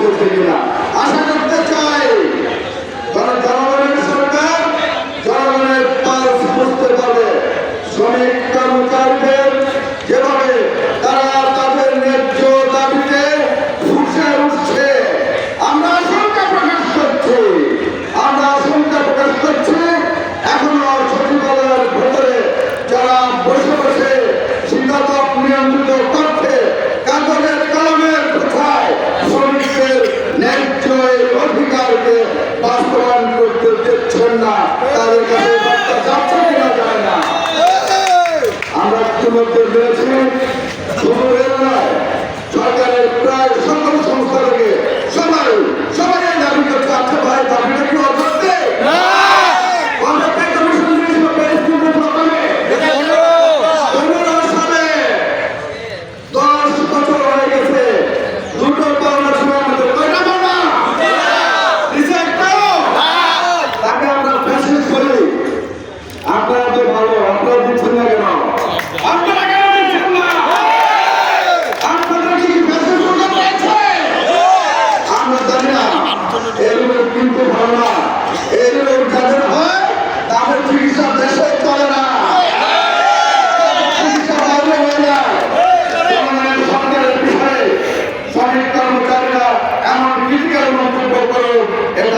করতে না। আশা এই অধিকারকে বাস্তবায়ন করতে দিচ্ছেন না। তাদের কাছে বার্তা যাচ্ছে কিনা যায় না। আমরা সরকারের প্রায় সকল সংস্থা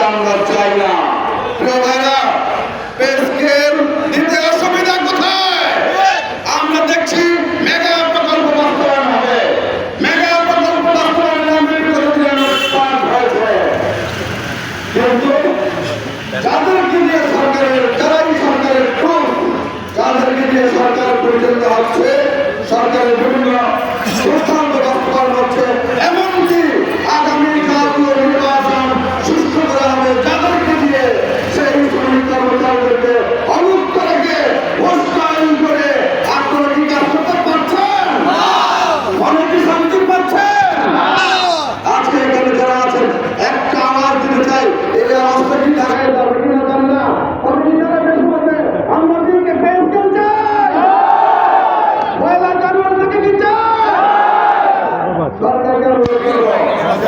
আমরা চাই না। প্রিয় ভাইরা দিতে অসুবিধা কোথায়? আমরা দেখছি হবে। কিন্তু সরকারের খুব পরিচালিত হচ্ছে, সরকারের বিভিন্ন সুস্থ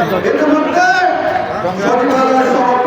ইতিমধ্যে সচিবালয় সহ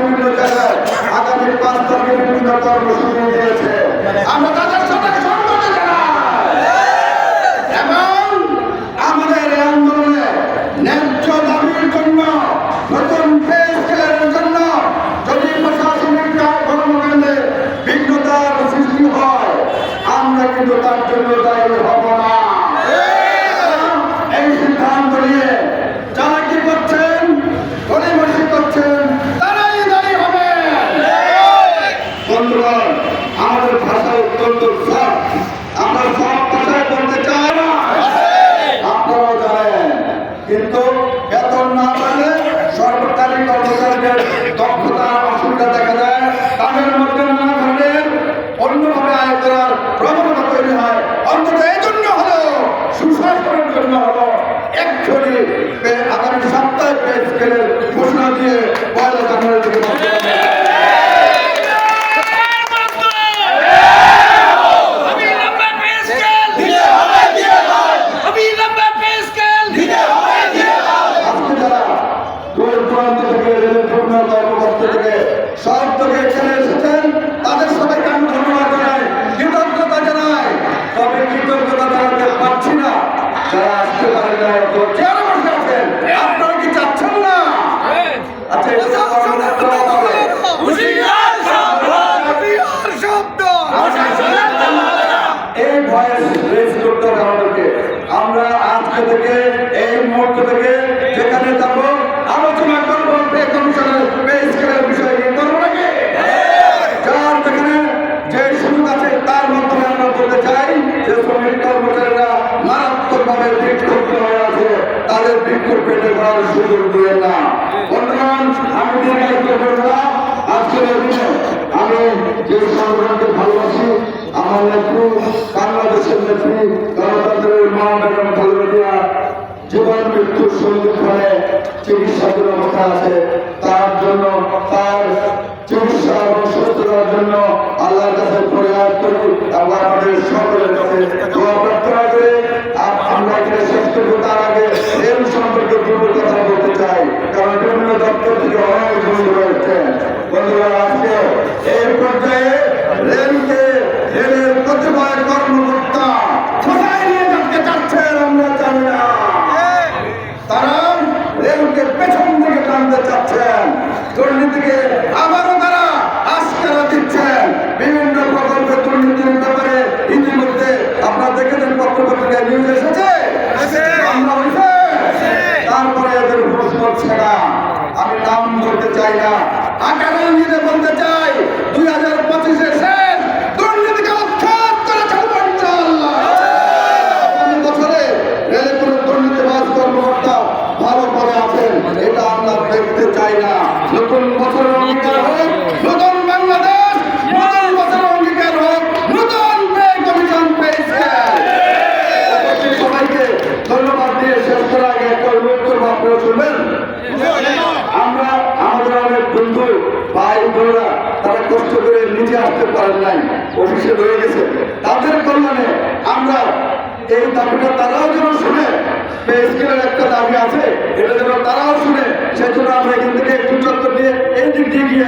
ভয়েস রেজ করতে হবে আমাদেরকে আমরা আজকে থেকে, এই মুহূর্ত থেকে যেখানে যাব, আলোচনা করব বিষয় নিয়ে। করব নাকি? যে সুযোগ আছে, তার মাধ্যমে আমরা বলতে চাই যে শ্রমিক তাদের বিক্ষোভ পেটে না। বর্তমান আমি আমি যে সংগ্রামকে ভালোবাসি আমার নেত্রী বাংলাদেশের নেত্রী গণতন্ত্রের মা বেগম খালেদা জীবন মৃত্যুর সন্ধিক্ষণে চিকিৎসাধীন অবস্থা আছে। তার জন্য, তার চিকিৎসা এবং সুস্থতার জন্য আল্লাহর কাছে পরিহার করি এবং আমাদের সকলের কাছে দোয়া প্রার্থনা করে। আমরা এখানে শেষ করব, তার আগে রেল সম্পর্কে দুটো কথা বলতে চাই। কারণ বিভিন্ন দপ্তর থেকে অনেক বন্ধু রয়েছে বন্ধুরা আজকে এই পর্যায়ে কতিপয় কর্মকর্তা। কোথায় নিয়ে যেতে চাচ্ছেন আমরা জানি না। তারা রেলকে পেছন দিকে টানতে চাচ্ছেন। দুর্নীতিকে আবারও বন্ধু, ভাই, বোনরা, তারা কষ্ট করে নিজে আসতে পারেন নাই অফিসে রয়ে গেছে। তাদের কল্যাণে আমরা এই দাবিটা তারাও যেন শুনে একটা দাবি আছে, এটা যেন তারাও শুনে, সেজন্য আমরা এখান থেকে একটু চত্বর দিয়ে এই দিক দিয়ে গিয়ে